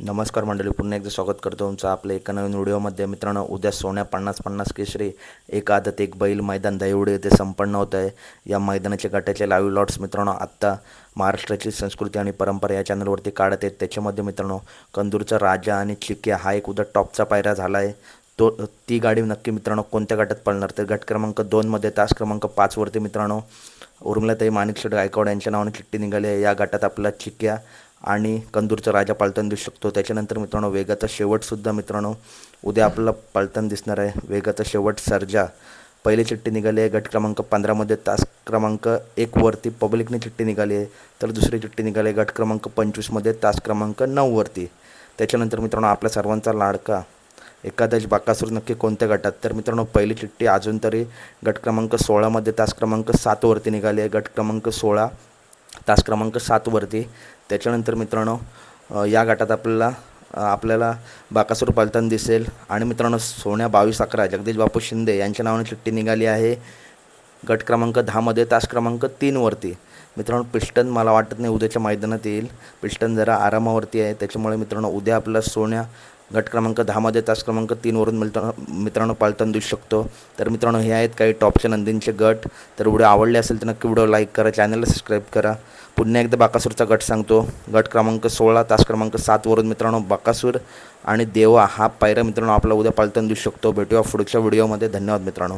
नमस्कार मंडळी पुन्हा एकदा स्वागत करतो तुमचं आपल्या एका नवीन व्हिडिओमध्ये. मित्रांनो उद्या सोन्या पन्नास पन्नास केशरी एक आदत एक बैल मैदान दहिवडी येथे संपन्न होत आहे. या मैदानाच्या गटाचे लाईव्ह लॉट्स मित्रांनो आत्ता महाराष्ट्राची संस्कृती आणि परंपरा या चॅनलवरती काढत आहेत. त्याच्यामध्ये मित्रांनो कंदूरचा राजा आणि चिक्या हा एक उद्या टॉपचा पायरा झाला आहे. तो ती गाडी नक्की मित्रांनो कोणत्या गटात पळणार? तर गट क्रमांक दोनमध्ये तास क्रमांक पाचवरती मित्रांनो उर्मिलाताई माणिकशेठ गायकवाड यांच्या नावाने चिठ्ठी निघाली आहे. या गटात आपला चिक्या आणि कंदूरचा राजा पालताना दिसू शकतो. त्याच्यानंतर मित्रांनो वेगाचा शेवटसुद्धा मित्रांनो उद्या आपल्याला पालताना दिसणार आहे. वेगाचा शेवट सर्जा. पहिली चिठ्ठी निघाली आहे गट क्रमांक पंधरामध्ये तास क्रमांक एकवरती पब्लिकने चिठ्ठी निघाली आहे. तर दुसरी चिठ्ठी निघाली आहे गट क्रमांक पंचवीसमध्ये तास क्रमांक नऊवरती त्याच्यानंतर मित्रांनो आपल्या सर्वांचा लाडका. एकादश बाकासूर नक्की कोणत्या गटात? तर मित्रांनो पहिली चिठ्ठी अजून तरी गट क्रमांक सोळामध्ये तास क्रमांक सातवरती निघाली आहे. गट क्रमांक सोळा तास क्रमांक सातवरती त्याच्यानंतर मित्रांनो या गटात आपल्याला आपल्याला बाकासूर पालताना दिसेल. आणि मित्रांनो सोन्या बावीस अकरा जगदीश बापू शिंदे यांच्या नावाने चिठ्ठी निघाली आहे. गट क्रमांक दहामध्ये तास क्रमांक तीनवरती मित्रांनो पिस्टन मला वाटत नाही उद्याच्या मैदानात येईल. पिस्टन जरा आरामावरती आहे. त्याच्यामुळे मित्रांनो उद्या आपला सोन्या गट क्रमांक दहामध्ये तास क्रमांक तीनवरून मिळताना मित्रांनो पालताना देऊ शकतो. तर मित्रांनो हे आहेत काही टॉपच्या नंदींचे गट. तर व्हिडिओ आवडले असेल तर नक्की व्हिडिओ लाईक करा चॅनलला सबस्क्राईब करा. पुन्हा एकदा बाकासूरचा गट सांगतो. गट क्रमांक सोळा तास क्रमांक सातवरून मित्रांनो बाकासूर आणि देवा हा पायरा मित्रांनो आपला उद्या पालताना देऊ शकतो. भेटूया पुढच्या व्हिडिओमध्ये. धन्यवाद मित्रांनो.